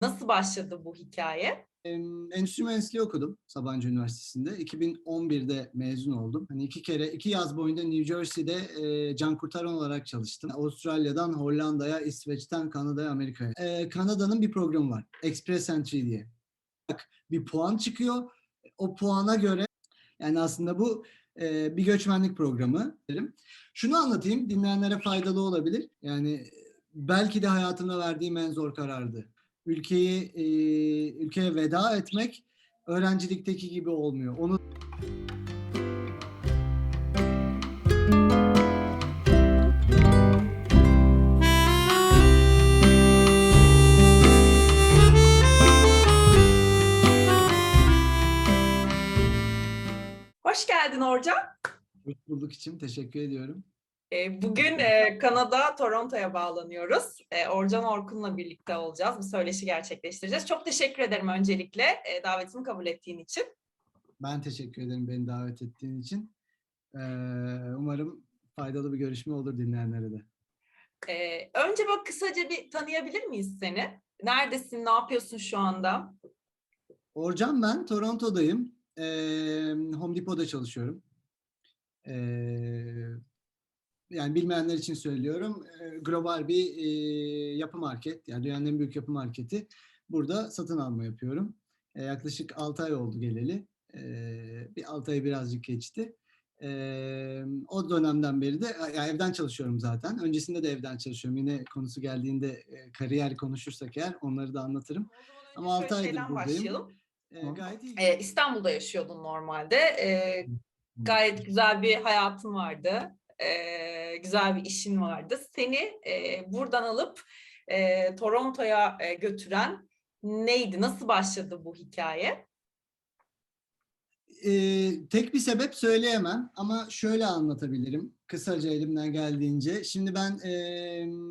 Nasıl başladı bu hikaye? Endüstri mühendisliği okudum Sabancı Üniversitesi'nde. 2011'de mezun oldum. Hani iki kere, iki yaz boyunca New Jersey'de e, can kurtaran olarak çalıştım. Avustralya'dan Hollanda'ya, İsveç'ten Kanada'ya, Amerika'ya. E, Kanada'nın bir programı var. Express Entry diye. Bak, Bir puan çıkıyor. O puana göre yani aslında bu e, bir göçmenlik programı. derim. Şunu anlatayım, dinleyenlere faydalı olabilir. Yani belki de hayatımda verdiğim en zor karardı ülkeyi e, ülkeye veda etmek öğrencilikteki gibi olmuyor. Onu Hoş geldin Orcan. bulduk için teşekkür ediyorum. Ee, Bugün e, Kanada, Toronto'ya bağlanıyoruz. E, Orcan Orkun'la birlikte olacağız. Bir söyleşi gerçekleştireceğiz. Çok teşekkür ederim öncelikle e, davetimi kabul ettiğin için. Ben teşekkür ederim beni davet ettiğin için. Ee, umarım faydalı bir görüşme olur dinleyenlere de. Önce bak kısaca bir tanıyabilir miyiz seni? Neredesin, ne yapıyorsun şu anda? Orcan ben Toronto'dayım. Ee, Home Depot'da çalışıyorum. Ee, yani bilmeyenler için söylüyorum. Ee, global bir e, yapı market. Yani dünyanın en büyük yapı marketi. Burada satın alma yapıyorum. Ee, yaklaşık 6 ay oldu geleli. Ee, bir 6 ay birazcık geçti. O dönemden beri de ya evden çalışıyorum zaten. Öncesinde de evden çalışıyorum. Yine konusu geldiğinde e, kariyer konuşursak eğer onları da anlatırım. Ama Şöyle altı aydır şeyden buradayım. başlayalım. Ee, gayet iyi. E, İstanbul'da yaşıyordun normalde. E, gayet güzel bir hayatın vardı. E, güzel bir işin vardı. Seni e, buradan alıp e, Toronto'ya e, götüren neydi? Nasıl başladı bu hikaye? Ee, tek bir sebep söyleyemem ama şöyle anlatabilirim kısaca elimden geldiğince. Şimdi ben e,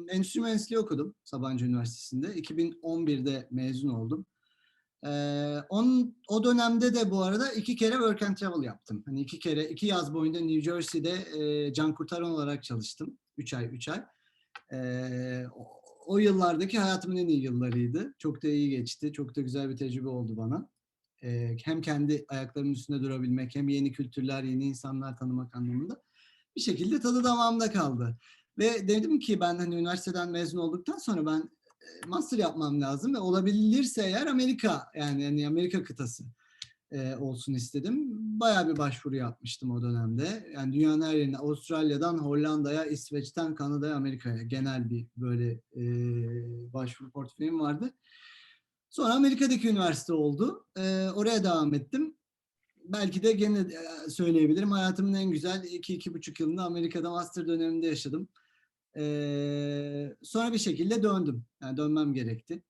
endüstri mühendisliği okudum Sabancı Üniversitesi'nde. 2011'de mezun oldum. Ee, on, o dönemde de bu arada iki kere work and travel yaptım. Hani iki kere, iki yaz boyunca New Jersey'de e, can kurtaran olarak çalıştım. Üç ay, üç ay. Ee, o, o yıllardaki hayatımın en iyi yıllarıydı. Çok da iyi geçti. Çok da güzel bir tecrübe oldu bana. Ee, hem kendi ayaklarımın üstünde durabilmek, hem yeni kültürler, yeni insanlar tanımak anlamında bir şekilde tadı damağımda kaldı. Ve dedim ki ben hani üniversiteden mezun olduktan sonra ben master yapmam lazım ve olabilirse eğer Amerika yani, yani Amerika kıtası e, olsun istedim. Bayağı bir başvuru yapmıştım o dönemde. Yani dünyanın her yerine Avustralya'dan Hollanda'ya, İsveç'ten Kanada'ya, Amerika'ya genel bir böyle e, başvuru portföyüm vardı. Sonra Amerika'daki üniversite oldu. E, oraya devam ettim. Belki de gene e, söyleyebilirim. Hayatımın en güzel iki, iki buçuk yılını Amerika'da master döneminde yaşadım. Ee, sonra bir şekilde döndüm. Yani dönmem gerekti.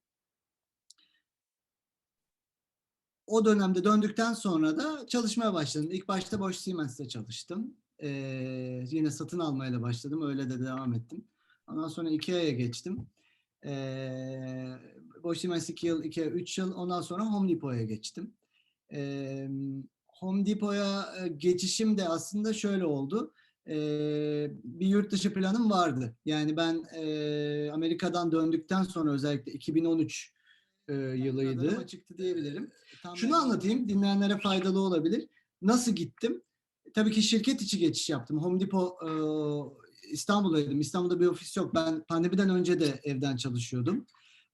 O dönemde döndükten sonra da çalışmaya başladım. İlk başta Bosch Siemens'te çalıştım. Ee, yine satın almayla başladım. Öyle de devam ettim. Ondan sonra Ikea'ya geçtim. Ee, Bosch Siemens 2 yıl, Ikea 3 yıl. Ondan sonra Home Depot'a geçtim. Ee, Home Depot'a geçişim de aslında şöyle oldu e, bir yurt dışı planım vardı. Yani ben e, Amerika'dan döndükten sonra özellikle 2013 e, yılıydı. çıktı diyebilirim. Şunu anlatayım dinleyenlere faydalı olabilir. Nasıl gittim? Tabii ki şirket içi geçiş yaptım. Home Depot e, İstanbul'daydım. İstanbul'da bir ofis yok. Ben pandemiden önce de evden çalışıyordum.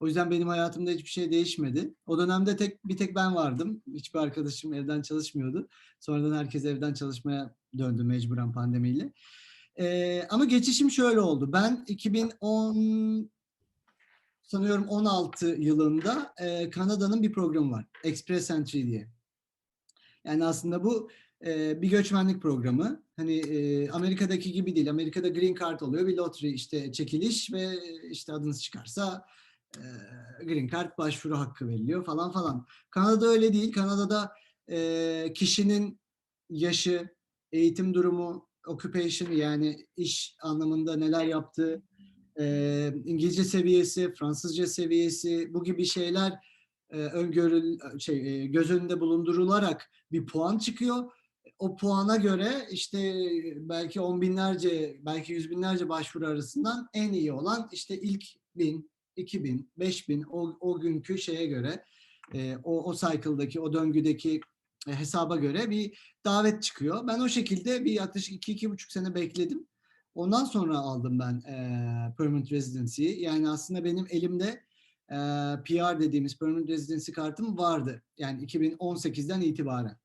O yüzden benim hayatımda hiçbir şey değişmedi. O dönemde tek bir tek ben vardım. Hiçbir arkadaşım evden çalışmıyordu. Sonradan herkes evden çalışmaya döndü mecburen pandemiyle. Ee, ama geçişim şöyle oldu. Ben 2010 sanıyorum 16 yılında e, Kanada'nın bir programı var. Express Entry diye. Yani aslında bu e, bir göçmenlik programı. Hani e, Amerika'daki gibi değil. Amerika'da green card oluyor. Bir lottery işte çekiliş ve işte adınız çıkarsa green card başvuru hakkı veriliyor falan falan. Kanada öyle değil. Kanada'da e, kişinin yaşı, eğitim durumu, occupation yani iş anlamında neler yaptığı, e, İngilizce seviyesi, Fransızca seviyesi bu gibi şeyler e, öngörül şey e, göz önünde bulundurularak bir puan çıkıyor. O puana göre işte belki on binlerce, belki yüz binlerce başvuru arasından en iyi olan işte ilk bin, 2000, 5000 o, o günkü şeye göre e, o, o cycle'daki, o döngüdeki e, hesaba göre bir davet çıkıyor. Ben o şekilde bir yaklaşık 2-2,5 sene bekledim. Ondan sonra aldım ben e, Permanent Residency'yi. Yani aslında benim elimde e, PR dediğimiz Permanent Residency kartım vardı. Yani 2018'den itibaren.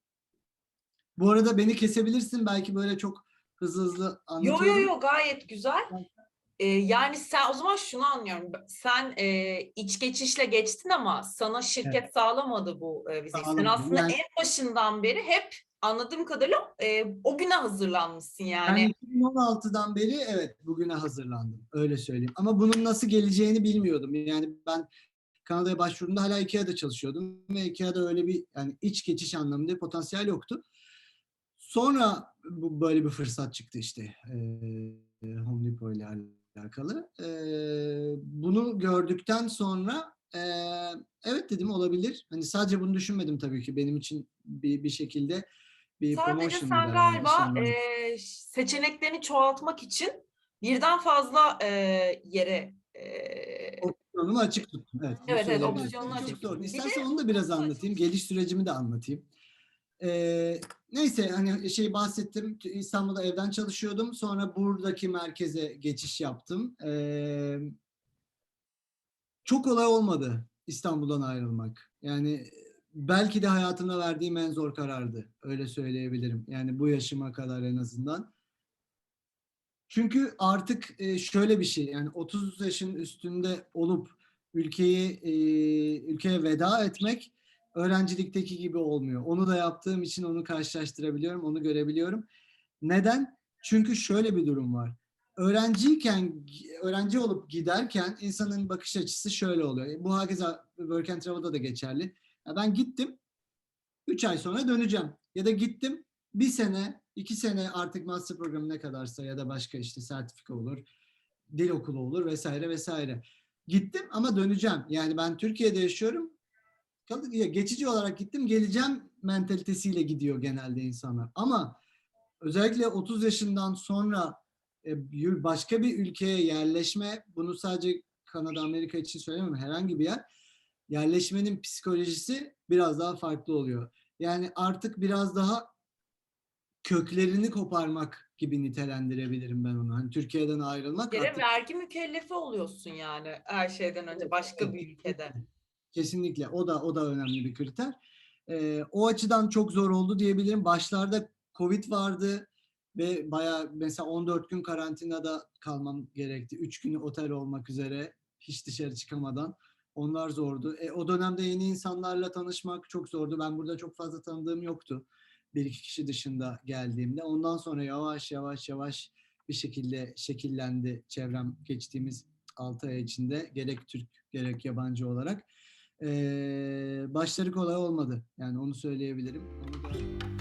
Bu arada beni kesebilirsin. Belki böyle çok hızlı hızlı Yo anlatıyorum. yo yo gayet güzel. Ee, yani sen o zaman şunu anlıyorum. Sen e, iç geçişle geçtin ama sana şirket sağlamadı bu e, vizeyi. Sen aslında Yani- en başından beri hep anladığım kadarıyla e, o güne hazırlanmışsın yani. Ben 2016'dan beri evet bugüne hazırlandım. Öyle söyleyeyim. Ama bunun nasıl geleceğini bilmiyordum. Yani ben Kanada'ya başvurduğumda hala IKEA'da çalışıyordum ve IKEA'da öyle bir yani iç geçiş anlamında bir potansiyel yoktu. Sonra bu böyle bir fırsat çıktı işte eee Home Depot ile alakalı. Eee, bunu gördükten sonra eee, evet dedim olabilir. Hani sadece bunu düşünmedim tabii ki benim için bir bir şekilde bir Sadece sen herhalde, galiba e, seçeneklerini çoğaltmak için birden fazla e, yere e, Opsiyonumu açık tuttum. Evet, Evet, evet, opsiyonunu açık tuttum. İstersen onu da biraz anlatayım. Geliş sürecimi de anlatayım. Ee, neyse hani şey bahsettim. İstanbul'da evden çalışıyordum. Sonra buradaki merkeze geçiş yaptım. Ee, çok kolay olmadı İstanbul'dan ayrılmak. Yani belki de hayatımda verdiğim en zor karardı. Öyle söyleyebilirim. Yani bu yaşıma kadar en azından. Çünkü artık e, şöyle bir şey yani 30 yaşın üstünde olup ülkeyi e, ülkeye veda etmek öğrencilikteki gibi olmuyor. Onu da yaptığım için onu karşılaştırabiliyorum, onu görebiliyorum. Neden? Çünkü şöyle bir durum var. Öğrenciyken, öğrenci olup giderken insanın bakış açısı şöyle oluyor. Bu herkese Work and Travel'da da geçerli. Ya ben gittim, 3 ay sonra döneceğim. Ya da gittim, bir sene, iki sene artık master programı ne kadarsa ya da başka işte sertifika olur, dil okulu olur vesaire vesaire. Gittim ama döneceğim. Yani ben Türkiye'de yaşıyorum. Geçici olarak gittim, geleceğim mentalitesiyle gidiyor genelde insanlar. Ama özellikle 30 yaşından sonra e, başka bir ülkeye yerleşme, bunu sadece Kanada, Amerika için söylemiyorum, herhangi bir yer, yerleşmenin psikolojisi biraz daha farklı oluyor. Yani artık biraz daha köklerini koparmak gibi nitelendirebilirim ben onu. Hani Türkiye'den ayrılmak kere artık vergi mükellefi oluyorsun yani her şeyden önce başka bir ülkede. Kesinlikle o da o da önemli bir kriter. Ee, o açıdan çok zor oldu diyebilirim. Başlarda Covid vardı ve bayağı mesela 14 gün karantinada kalmam gerekti. 3 günü otel olmak üzere hiç dışarı çıkamadan. Onlar zordu. E, o dönemde yeni insanlarla tanışmak çok zordu. Ben burada çok fazla tanıdığım yoktu. Bir iki kişi dışında geldiğimde. Ondan sonra yavaş yavaş yavaş bir şekilde şekillendi çevrem geçtiğimiz 6 ay içinde. Gerek Türk gerek yabancı olarak. Başları kolay olmadı. Yani onu söyleyebilirim. Onu da-